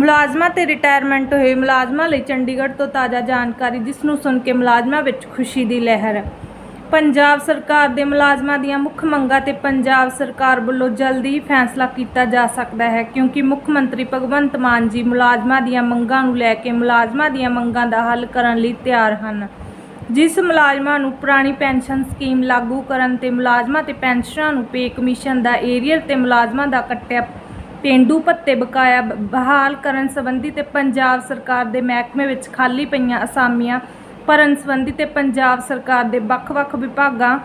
ਮੁਲਾਜ਼ਮਾਂ ਤੇ ਰਿਟਾਇਰਮੈਂਟ ਹੋਏ। ਮੁਲਾਜ਼ਮਾਂ ਲਈ ਚੰਡੀਗੜ੍ਹ ਤੋਂ ਤਾਜ਼ਾ ਜਾਣਕਾਰੀ, ਜਿਸ ਨੂੰ ਸੁਣ ਕੇ ਮੁਲਾਜ਼ਮਾਂ ਵਿੱਚ ਖੁਸ਼ੀ ਦੀ ਲਹਿਰ। ਪੰਜਾਬ ਸਰਕਾਰ ਦੇ ਮੁਲਾਜ਼ਮਾਂ ਦੀਆਂ ਮੁੱਖ ਮੰਗਾਂ ਤੇ ਪੰਜਾਬ ਸਰਕਾਰ ਵੱਲੋਂ ਜਲਦੀ ਹੀ ਫੈਸਲਾ ਕੀਤਾ ਜਾ ਸਕਦਾ ਹੈ, ਕਿਉਂਕਿ ਮੁੱਖ ਮੰਤਰੀ ਭਗਵੰਤ ਮਾਨ ਜੀ ਮੁਲਾਜ਼ਮਾਂ ਦੀਆਂ ਮੰਗਾਂ ਨੂੰ ਲੈ ਕੇ ਮੁਲਾਜ਼ਮਾਂ ਦੀਆਂ ਮੰਗਾਂ ਦਾ ਹੱਲ ਕਰਨ ਲਈ ਤਿਆਰ ਹਨ। ਜਿਸ ਮੁਲਾਜ਼ਮਾਂ ਨੂੰ ਪੁਰਾਣੀ ਪੈਨਸ਼ਨ ਸਕੀਮ ਲਾਗੂ ਕਰਨ ਤੇ ਮੁਲਾਜ਼ਮਾਂ ਤੇ ਪੈਨਸ਼ਨਰਾਂ ਨੂੰ ਪੇ ਕਮਿਸ਼ਨ ਦਾ ਏਰੀਅਰ ਤੇ ਮੁਲਾਜ਼ਮਾਂ ਦਾ ਕੱਟਿਆ ਪੇਂਡੂ ਭੱਤੇ ਬਕਾਇਆ ਬਹਾਲ ਕਰਨ ਸੰਬੰਧੀ ਤੇ ਪੰਜਾਬ ਸਰਕਾਰ ਦੇ ਮਹਿਕਮੇ ਵਿੱਚ ਖਾਲੀ ਪਈਆਂ ਅਸਾਮੀਆਂ ਭਰਨ ਸੰਬੰਧੀ ਤੇ ਪੰਜਾਬ ਸਰਕਾਰ ਦੇ ਵੱਖ-ਵੱਖ ਵਿਭਾਗਾਂ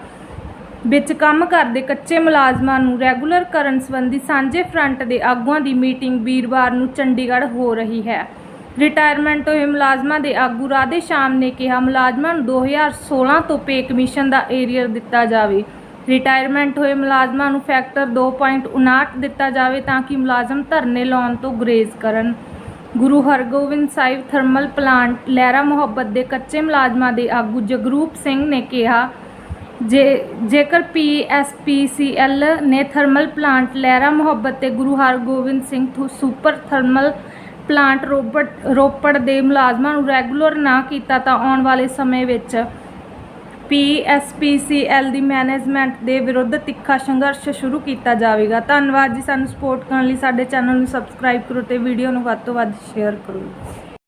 ਵਿੱਚ ਕੰਮ ਕਰਦੇ ਕੱਚੇ ਮੁਲਾਜ਼ਮਾਂ ਨੂੰ ਰੈਗੂਲਰ ਕਰਨ ਸੰਬੰਧੀ ਸਾਂਝੇ ਫਰੰਟ ਦੇ ਆਗੂਆਂ ਦੀ ਮੀਟਿੰਗ ਵੀਰਵਾਰ ਨੂੰ ਚੰਡੀਗੜ੍ਹ ਹੋ ਰਹੀ ਹੈ। ਰਿਟਾਇਰਮੈਂਟ ਹੋਏ ਮੁਲਾਜ਼ਮਾਂ ਦੇ ਆਗੂ ਰਾਧੇ ਸ਼ਾਮ ਨੇ ਕਿਹਾ, ਮੁਲਾਜ਼ਮਾਂ ਨੂੰ 2016 ਤੋਂ ਪੇ ਕਮਿਸ਼ਨ ਦਾ ਏਰੀਅਰ ਦਿੱਤਾ ਜਾਵੇ। ਰਿਟਾਇਰਮੈਂਟ ਹੋਏ ਮੁਲਾਜ਼ਮਾਂ ਨੂੰ ਫੈਕਟਰ 2.59 ਦਿੱਤਾ ਜਾਵੇ ਤਾਂ ਕਿ ਮੁਲਾਜ਼ਮ ਧਰਨੇ ਲਾਉਣ ਤੋਂ ਗੁਰੇਜ਼ ਕਰਨ। ਗੁਰੂ ਹਰਗੋਬਿੰਦ ਸਾਹਿਬ ਥਰਮਲ ਪਲਾਂਟ, ਲਹਿਰਾ ਮੁਹੱਬਤ ਦੇ ਕੱਚੇ ਮੁਲਾਜ਼ਮਾਂ ਦੇ ਆਗੂ ਜਗਰੂਪ ਸਿੰਘ ਨੇ ਕਿਹਾ, ਜੇ, ਜੇਕਰ ਪੀਐਸਪੀਸੀਐਲ ਨੇ ਥਰਮਲ ਪਲਾਂਟ, ਲਹਿਰਾ ਮੁਹੱਬਤ ਤੇ Guru Hargobind Singh ਥੂ- super thermal plant Ropar Ropar ਦੇ ਮੁਲਾਜ਼ਮਾਂ ਨੂੰ ਰੈਗੂਲਰ ਨਾ ਕੀਤਾ ਤਾਂ ਆਉਣ ਵਾਲੇ ਸਮੇਂ ਵਿੱਚ ਪੀਐਸਪੀਸੀਐਲ ਦੀ ਮੈਨੇਜਮੈਂਟ ਦੇ ਵਿਰੁੱਧ ਤਿੱਖਾ ਸੰਘਰਸ਼ ਸ਼ੁਰੂ ਕੀਤਾ ਜਾਵੇਗਾ। ਧੰਨਵਾਦ ਜੀ ਸਾਨੂੰ ਸਪੋਰਟ ਕਰਨ ਲਈ। ਸਾਡੇ ਚੈਨਲ ਨੂੰ ਸਬਸਕ੍ਰਾਈਬ ਕਰੋ ਤੇ ਵੀਡੀਓ ਨੂੰ ਵੱਧ ਤੋਂ ਵੱਧ ਸ਼ੇਅਰ ਕਰੋ।